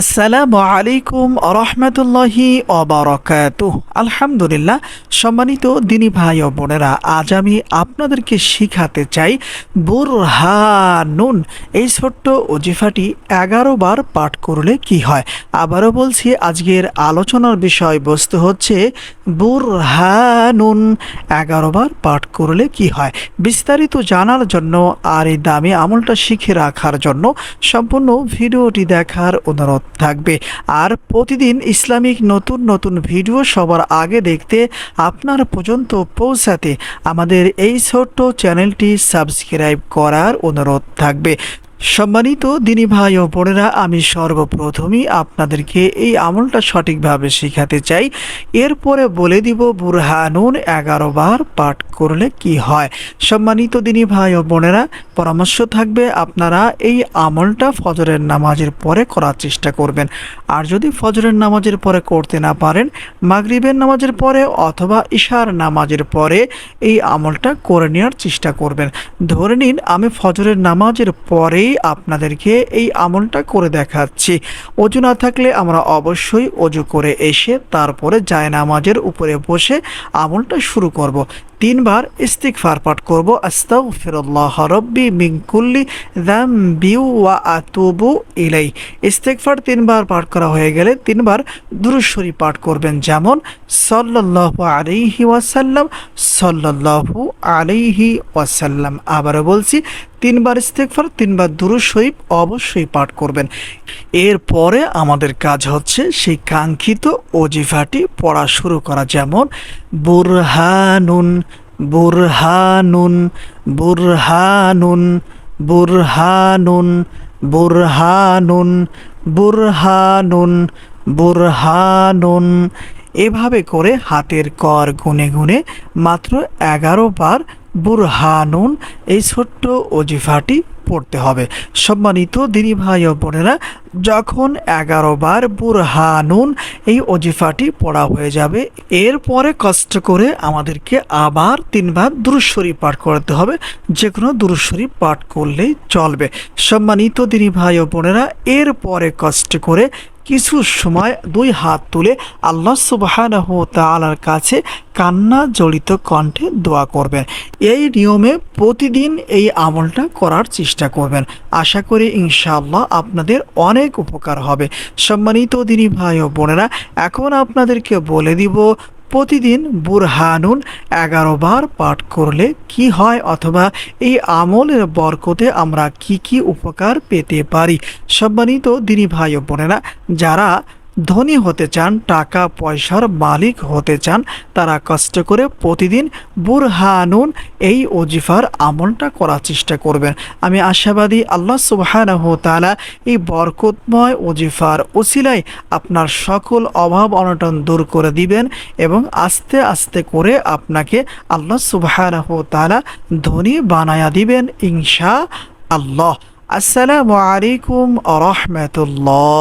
আসসালামু আলাইকুম রহমতুল্লাহি অবরকাত আলহামদুলিল্লাহ, সম্মানিত দিনী ভাই ও বোনেরা, আজ আমি আপনাদেরকে শিখাতে চাই বুরহানুন। এই ছোট্ট অজিফাটি এগারো বার পাঠ করলে কি হয়? আবারও বলছি, আজকের আলোচনার বিষয়বস্তু হচ্ছে বুরহানুন। এগারো বার পাঠ করলে কি হয়? বিস্তারিত জানার জন্য আর এই দামি আমলটা শিখে রাখার জন্য সম্পূর্ণ ভিডিওটি দেখার অনুরোধ থাকবে। আর প্রতিদিন ইসলামিক নতুন নতুন ভিডিও সবার আগে দেখতে আপনার পর্যন্ত পৌঁছাতে আমাদের এই ছোট্ট চ্যানেলটি সাবস্ক্রাইব করার অনুরোধ থাকবে। সম্মানিত দিনী ভাই ও বোনেরা, আমি সর্বপ্রথমই আপনাদেরকে এই আমলটা সঠিকভাবে শেখাতে চাই। এরপরে বলে দিব বুরহানুন এগারো বার পাঠ করলে কি হয়। সম্মানিত দিনী ভাই ও বোনেরা, পরামর্শ থাকবে আপনারা এই আমলটা ফজরের নামাজের পরে করার চেষ্টা করবেন। আর যদি ফজরের নামাজের পরে করতে না পারেন, মাগরিবের নামাজের পরে অথবা ঈশার নামাজের পরে এই আমলটা করে নেওয়ার চেষ্টা করবেন। ধরে নিন, আমি ফজরের নামাজের পরেই আপনাদেরকে এই আমলটা করে দেখাচ্ছি অজু না থাকলে আমরা অবশ্যই অজু করে এসে তারপরে জায়নামাজের উপরে বসে আমলটা শুরু করব। তিনবার ইস্তিকফার পাঠ করব। আস্তাগফিরুল্লাহ রব্বি মিন কুল্লি বিউ ওয়া আতুবু ইলাই ইস্তিগফার তিনবার পাঠ করা হয়ে গেলে তিনবার দুরূদ শরীফ পাঠ করবেন। যেমন, সাল্লাল্লাহু আলাইহি ওয়াসাল্লাম, সাল্লাল্লাহু আলাইহি ওয়াসাল্লাম। আবারও বলছি, তিনবার ইস্তেকফার তিনবার শরীফ অবশ্যই পাঠ করবেন। এরপরে আমাদের কাজ হচ্ছে সেই কাঙ্ক্ষিত অজিফাটি পড়া শুরু করা। যেমন, বুরহানুন বুরহানুন বুরহানুন বুরহানুন বুরহানুন বুরহানুন বুরহানুন। এভাবে করে হাতের কর গুনে গুনে মাত্র এগারো বার বুরহানুন, এই ছোট্ট অজিফাটি পড়তে হবে। সম্মানিত দিনী ভাই ও বোনেরা, যখন এগারো বার বুরহানুন এই অজিফাটি পড়া হয়ে যাবে, এরপরে কষ্ট করে আমাদেরকে আবার তিনবার দুরুশ্বরী পাঠ করতে হবে। যে কোনো দুরুশ্বরী পাঠ করলেই চলবে। সম্মানিত দিনী ভাই ও বোনেরা, এরপরে কষ্ট করে কিছু সময় দুই হাত তুলে আল্লাহ সুবাহানহ তালার কাছে কান্না জড়িত কণ্ঠে দোয়া করবেন। এই নিয়মে প্রতিদিন এই আমলটা করার চেষ্টা করবেন। আশা করি ইনশাআল্লাহ আপনাদের অনেক উপকার হবে। সম্মানিত দিনী ভাই ও বোনেরা, এখন আপনাদেরকে বলে দিব প্রতিদিন বুরহানুন এগারো বার পাঠ করলে কি হয় অথবা এই আমলের বরকতে আমরা কি কি উপকার পেতে পারি? সম্মানিত দিনী ভাই বোনেরা, যারা ধনী হতে চান টাকা পয়সার মালিক হতে চান, তারা কষ্ট করে প্রতিদিন বুরহানুন এই অজিফার আমলটা করার চেষ্টা করবেন। আমি আশাবাদী আল্লাহ সুবাহানহ তালা এই বরকতময় অজিফার ওসিলায় আপনার সকল অভাব অনটন দূর করে দিবেন এবং আস্তে আস্তে করে আপনাকে আল্লাহ সুবাহানহ তালা ধনী বানায়া দিবেন ইনশা আল্লাহ আসসালামু আলাইকুম আ রহমতুল্লাহ।